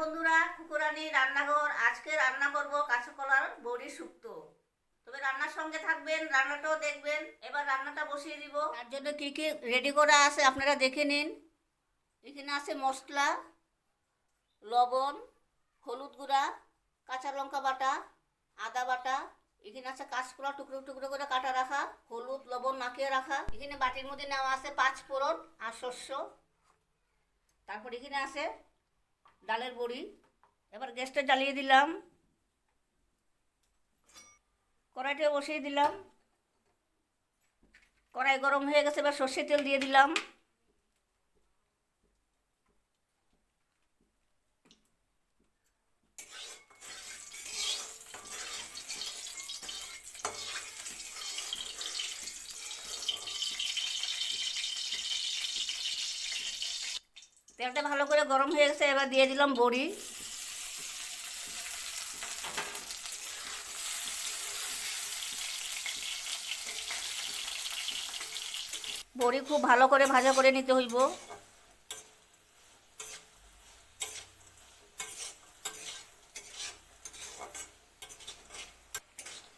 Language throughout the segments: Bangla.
বন্ধুরা, কুকুরানি রান্নাঘর। আজকে রান্না করব কাঁচকলার বড়ি শুক্তো। তবে রান্নার সঙ্গে থাকবেন, রান্নাটাও দেখবেন। এবার রান্নাটা বসিয়ে দিব। তার জন্য কী কী রেডি করা আছে আপনারা দেখে নিন। এখানে আছে মশলা, লবণ, হলুদ গুঁড়া, কাঁচা লঙ্কা বাটা, আদা বাটা। এখানে আছে কাঁচকলা টুকরো টুকরো করে কাটা রাখা, হলুদ, লবণ মাখিয়ে রাখা। এখানে বাটির মধ্যে নেওয়া আছে পাঁচ ফোড়ন আর শস্য। তারপর এখানে আছে ডালের বড়ি। এবার গ্যাসটা জ্বালিয়ে দিলাম। কড়াইটা বসিয়ে দিলাম। কড়াই গরম হয়ে গেছে, এবার সর্ষে তেল দিয়ে দিলাম। তেলটা ভালো করে গরম হয়ে গেছে, এবার দিয়ে দিলাম বড়ি। বড়ি খুব ভালো করে ভাজা করে নিতে হইব।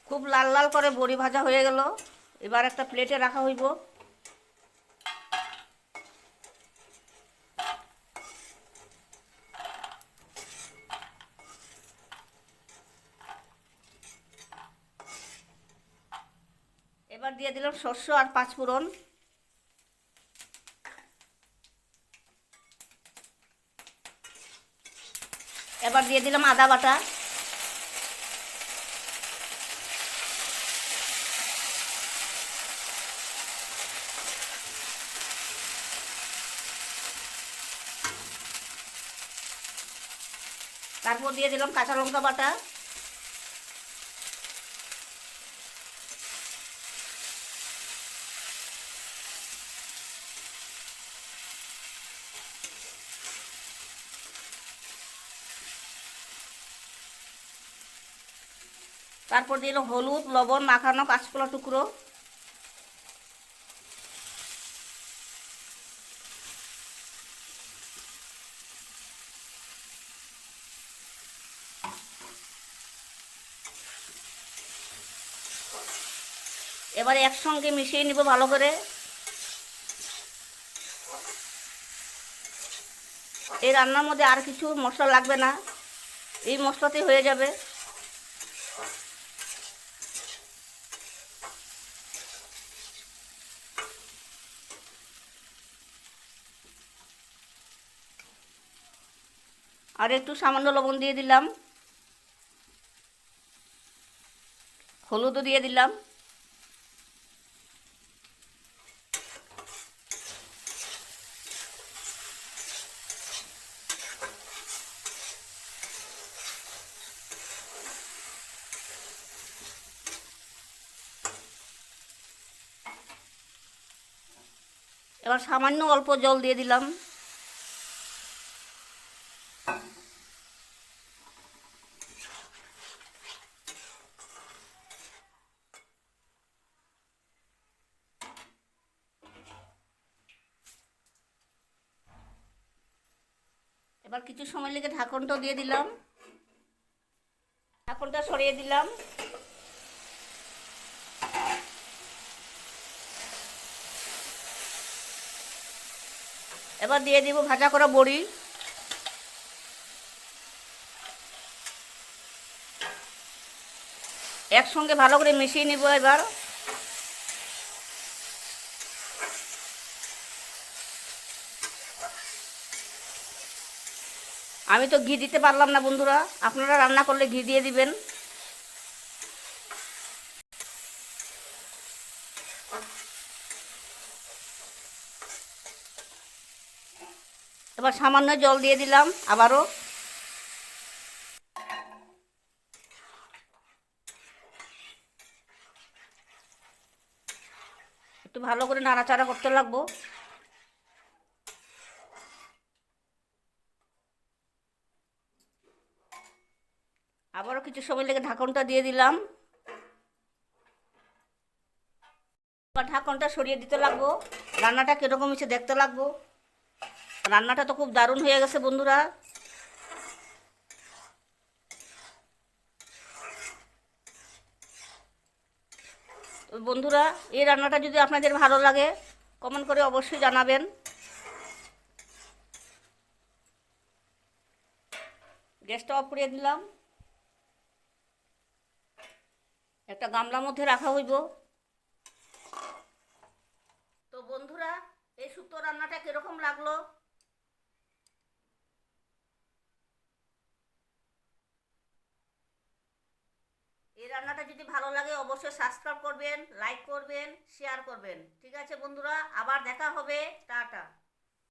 খুব লাল লাল করে বড়ি ভাজা হয়ে গেল। এবার একটা প্লেটে রাখা হইব। এবার দিয়ে দিলাম শস্য আর পাঁচ পাঁচফোড়ন এবার দিয়ে দিলাম আদা বাটা। তারপর দিয়ে দিলাম কাঁচা লঙ্কা বাটা। তারপর দিল হলুদ, লবণ, মাখানো কাঁচকলা টুকরো। এবারে একসঙ্গে মিশিয়ে নিব ভালো করে। এই রান্নার মধ্যে আর কিছু মশলা লাগবে না। এই মশলাতেই হয়ে যাবে। আর একটু সামান্য লবণ দিয়ে দিলাম। হলুদও দিয়ে দিলাম। এবার সামান্য অল্প জল দিয়ে দিলাম। এবার কিছু সময় লেগে ঢাকনটা দিয়ে দিলাম। ঢাকনটা সরিয়ে দিলাম। এবার দিয়ে দিব ভাজা করা বড়ি। একসঙ্গে ভালো করে মিশিয়ে নিব এবার। আমি তো ঘি দিতে পারলাম না, বন্ধুরা। আপনারা রান্না করলে ঘি দিয়ে দিবেন। এবার সামান্য জল দিয়ে দিলাম আবারও। একটু ভালো করে নাড়াচাড়া করতে লাগবো। আবারও কিছু সময় লেগে ঢাকনটা দিয়ে দিলাম। ঢাকনটা সরিয়ে দিতে লাগবো। রান্নাটা কীরকম হচ্ছে দেখতে লাগবো। রান্নাটা তো খুব দারুণ হয়ে গেছে বন্ধুরা। বন্ধুরা, এই রান্নাটা যদি আপনাদের ভালো লাগে কমেন্ট করে অবশ্যই জানাবেন। গ্যাসটা অফ করে দিলাম। একটা গামলার মধ্যে রাখা হইব। তো বন্ধুরা, এই শুক্তো রান্নাটা কীরকম লাগল? এই রান্নাটা যদি ভালো লাগে, অবশ্যই সাবস্ক্রাইব করবেন লাইক করবেন শেয়ার করবেন। ঠিক আছে বন্ধুরা, আবার দেখা হবে। টাটা।